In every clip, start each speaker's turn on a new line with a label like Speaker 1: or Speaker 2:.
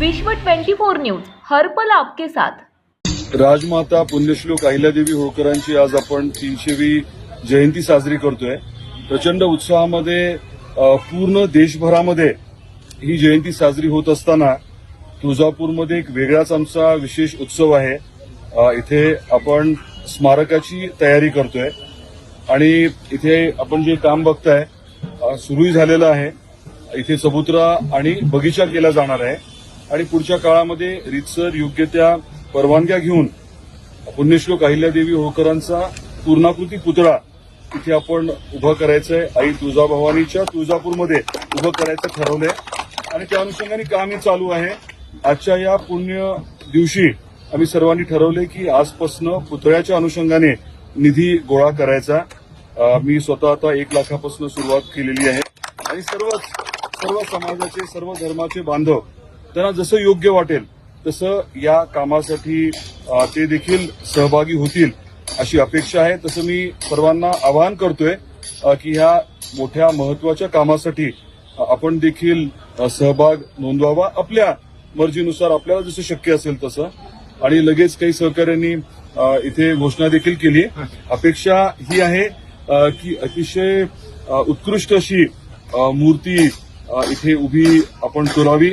Speaker 1: विश्व 24 न्यूज हरपल आपके साथ.
Speaker 2: राजमाता पुण्यश्लोक अहिल्यादेवी होळकरांची आज आपण तीनशेवी जयंती साजरी करतोय. प्रचंड उत्साहामध्ये पूर्ण देशभरामध्ये ही जयंती साजरी होत असताना तुळजापूरमध्ये एक वेगळाच आमचा विशेष उत्सव आहे. इथे आपण स्मारकाची तयारी करतोय. आणि इथे आपण जे काम बघताय सुरूही झालेलं आहे. इथे चबुतरा आणि बगीचा केला जाणार आहे. आणि पुढच्या काळामध्ये रितसर योग्य त्या परवानग्या घेऊन पुण्यश्लोक अहिल्यादेवी होळकरांचा पूर्णाकृती पुतळा इथे आपण उभं आहे आई तुळजाभवानीच्या तुळजापूरमध्ये उभं करायचं ठरवलंय. आणि त्या अनुषंगाने कामही चालू आहे. आजच्या या पुण्य दिवशी आम्ही सर्वांनी ठरवले की आजपासनं पुतळ्याच्या अनुषंगाने निधी गोळा करायचा. मी स्वतः आता एक लाखापासून सुरुवात केलेली आहे. आणि सर्वच सर्व समाजाचे सर्व धर्माचे बांधव त्यांना जसं योग्य वाटेल तसं या कामासाठी ते देखील सहभागी होतील अशी अपेक्षा आहे. तसं मी सर्वांना आवाहन करतोय की ह्या मोठ्या महत्त्वाच्या कामासाठी आपण देखील सहभाग नोंदवावा. आपल्या मर्जीनुसार आपल्याला जसं शक्य असेल तसं. आणि लगेच काही सहकाऱ्यांनी इथे घोषणा देखील केली. अपेक्षा ही आहे की अतिशय उत्कृष्ट अशी मूर्ती इथे उभी आपण करावी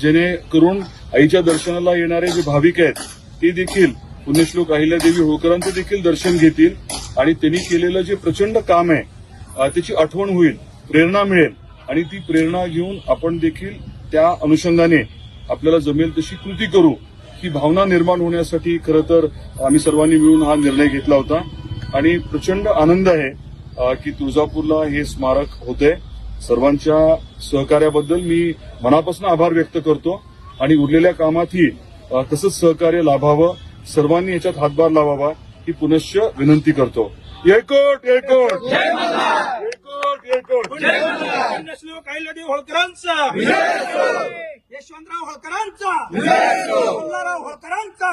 Speaker 2: जेणेकरून आईच्या दर्शनाला येणारे जे भाविक आहेत ते देखील पुण्यश्लोक अहिल्यादेवी होळकरांचं देखील दर्शन घेतील आणि त्यांनी केलेलं जे प्रचंड काम आहे त्याची आठवण होईल प्रेरणा मिळेल आणि ती प्रेरणा घेऊन आपण देखील त्या अनुषंगाने आपल्याला जमेल तशी कृती करू ही भावना निर्माण होण्यासाठी खरं तर आम्ही सर्वांनी मिळून हा निर्णय घेतला होता आणि प्रचंड आनंद आहे की तुळजापूरला हे स्मारक होते सर्वांच्या सहकार्याबद्दल मी मनापासून आभार व्यक्त करतो. आणि उरलेल्या कामातही तसंच सहकार्य लाभावं सर्वांनी याच्यात हातभार लावावा ही पुनश्च विनंती करतो. येळकोट येळकोट येळकोट
Speaker 3: पुण्यश्लोक अहिल्यादेवी होळकरांचा! यशवंतराव होळकरांचा! मल्हारराव होळकरांचा!